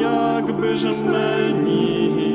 якби ж мені.